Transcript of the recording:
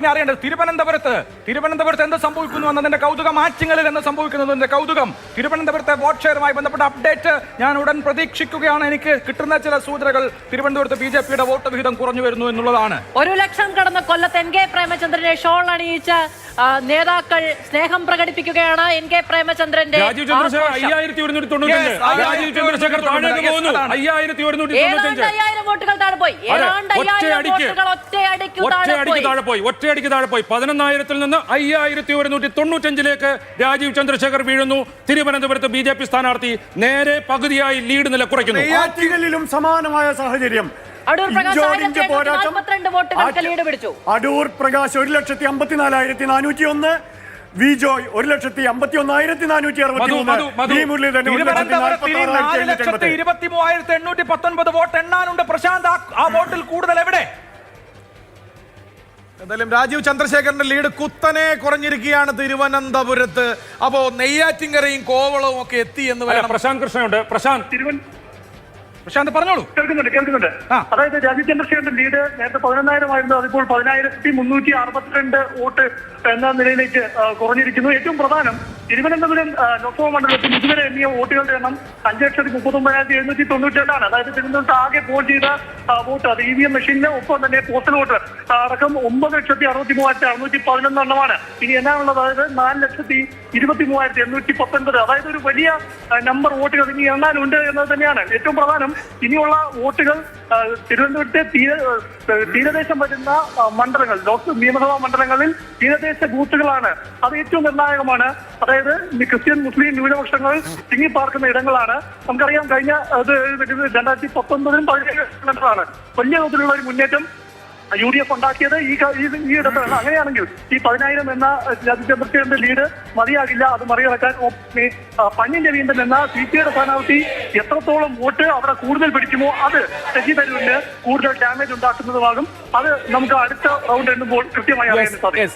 ഇനി അറിയേണ്ടത് തിരുവനന്തപുരത്ത് തിരുവനന്തപുരത്ത് എന്ത് സംഭവിക്കുന്നു എന്നതിന്റെ കൗതുകം ആറ്റിങ്ങളിൽ എന്ത് സംഭവിക്കുന്നതിന്റെ കൗതുകം. തിരുവനന്തപുരത്തെ വോട്ട് ഷെയറുമായി ബന്ധപ്പെട്ട അപ്ഡേറ്റ് ഞാൻ ഉടൻ പ്രതീക്ഷിക്കുകയാണ്. എനിക്ക് കിട്ടുന്ന ചില സൂചനകൾ തിരുവനന്തപുരത്ത് ബി ജെ പിയുടെ വോട്ട് വിഹിതം കുറഞ്ഞു വരുന്നു എന്നുള്ളതാണ്. ഒരു ലക്ഷം കടന്ന കൊല്ലത്ത് എൻ കെ പ്രേമചന്ദ്രനെ ഷോൾ അണിയിച്ച് നേതാക്കൾ സ്നേഹം പ്രകടിപ്പിക്കുകയാണ് എൻ കെ പ്രേമചന്ദ്രന്റെ രാജീവ് ചന്ദ്രശേഖർ ആഘോഷം. അയ്യായിരത്തി ഒരുന്നൂറ്റി തൊണ്ണൂറ്റഞ്ച്. രാജീവ് ചന്ദ്രശേഖർ താഴേക്ക് പോകുന്നു. അയ്യായിരത്തി ഒരുന്നൂറ്റി ഏതാണ്ട് അയ്യായിരം വോട്ടുകൾ താഴെ പോയി. ഏതാണ്ട് അയ്യായിരം വോട്ടുകൾ ഒറ്റയടിക്ക് താഴെ പോയി. പോയി. ഒറ്റയടിക്ക് താഴെ പോയി. പതിനൊന്നായിരത്തിൽ നിന്ന് അയ്യായിരത്തി ഒരുന്നൂറ്റി തൊണ്ണൂറ്റഞ്ചിലേക്ക് രാജീവ് ചന്ദ്രശേഖർ വീഴുന്നു. തിരുവനന്തപുരത്ത് ബി ജെ പി സ്ഥാനാർത്ഥി നേരെ പകുതിയായി ലീഡ് നില കുറയ്ക്കുന്നു. സമാനമായ സാഹചര്യം. അടൂർ പ്രകാശ് ഒരു ലക്ഷത്തി അമ്പത്തിനാലായിരത്തി നാനൂറ്റി ഒന്ന് വി ജോയ് ഒരു ലക്ഷത്തി അമ്പത്തി ഒന്നായിരത്തി നാനൂറ്റി അറുപത്തി മൂവായിരത്തി എണ്ണൂറ്റി പത്തൊൻപത് വോട്ട് എണ്ണാനുണ്ട് പ്രശാന്ത് ആ വോട്ടിൽ കൂടുതൽ എവിടെ? എന്തായാലും രാജീവ് ചന്ദ്രശേഖരന്റെ ലീഡ് കുത്തനെ കുറഞ്ഞിരിക്കുകയാണ് തിരുവനന്തപുരത്ത്. അപ്പോ നെയ്യാറ്റിങ്കരയും കോവളവും ഒക്കെ എത്തി എന്ന് പറയാം പ്രശാന്ത് കൃഷ്ണയുണ്ട് പ്രശാന്ത്. പ്രശാന്ത് പറഞ്ഞോളൂ. കേൾക്കുന്നുണ്ട് കേൾക്കുന്നുണ്ട്. ആ. അതായത് രാജീവ് ചന്ദ്രശേഖരന്റെ ലീഡ് നേരത്തെ പതിനൊന്നായിരം ആയിരുന്നു അതിപ്പോൾ പതിനായിരത്തി മുന്നൂറ്റി അറുപത്തിരണ്ട് വോട്ട് എന്ന നിലയിലേക്ക് കുറഞ്ഞിരിക്കുന്നു. ഏറ്റവും പ്രധാനം തിരുവനന്തപുരം ലോക്സഭാ മണ്ഡലത്തിൽ ഇതുവരെ എണ്ണിയ വോട്ടുകളുടെ എണ്ണം അഞ്ച് ലക്ഷത്തി മുപ്പത്തൊമ്പതിനായിരത്തി എഴുന്നൂറ്റി തൊണ്ണൂറ്റി രണ്ടാണ് അതായത് തിരുവനന്തപുരത്ത് ആകെ പോൾ ചെയ്ത വോട്ട് അത് ഇ വി എം മെഷീനിലെ ഒപ്പം തന്നെ പോസ്റ്റൽ വോട്ട് അടക്കം ഒമ്പത് ലക്ഷത്തി അറുപത്തി മൂവായിരത്തി അറുന്നൂറ്റി പതിനൊന്ന് എണ്ണമാണ് ഇനി എന്നാണുള്ളത്? അതായത് നാല് ലക്ഷത്തി ഇരുപത്തി മൂവായിരത്തി എണ്ണൂറ്റി പത്തൊൻപത് അതായത് ഒരു വലിയ നമ്പർ വോട്ടുകൾ ഇനി എണ്ണാനുണ്ട് എന്നത് തന്നെയാണ്. ഏറ്റവും പ്രധാനം ഇനിയുള്ള വോട്ടുകൾ തിരുവനന്തപുരത്തെ തീര തീരദേശം വരുന്ന മണ്ഡലങ്ങൾ ലോക്സഭ നിയമസഭാ മണ്ഡലങ്ങളിൽ തീരദേശ ബൂത്തുകളാണ്. അത് ഏറ്റവും നിർണായകമാണ്. അതായത് ക്രിസ്ത്യൻ മുസ്ലിം ന്യൂനപക്ഷങ്ങൾ തിങ്ങി പാർക്കുന്ന ഇടങ്ങളാണ്. നമുക്കറിയാം കഴിഞ്ഞ അത് രണ്ടായിരത്തി പത്തൊൻപതിനും പതിനേഴാണ് വലിയ തോതിലുള്ള ഒരു മുന്നേറ്റം യു ഡി എഫ് ഉണ്ടാക്കിയത് ഈ ഈ ഇടത്താണ് അങ്ങനെയാണെങ്കിൽ ഈ പതിനായിരം എന്ന ജനപ്രസിഡന്റ് ലീഡ് മതിയാകില്ല അത് മറികടക്കാൻ പന്നിൻ രവീന്ദ്രൻ എന്ന സി പി ഐയുടെ സ്ഥാനാർത്ഥി എത്രത്തോളം വോട്ട് അവിടെ കൂടുതൽ പിടിക്കുമോ അത് ശശി തരൂരിന് കൂടുതൽ ഡാമേജ് ഉണ്ടാക്കുന്നതുമാകും. അത് നമുക്ക് അടുത്ത റൗണ്ട് എണ്ണുമ്പോൾ കൃത്യമായി അറിയാൻ സാധിക്കും.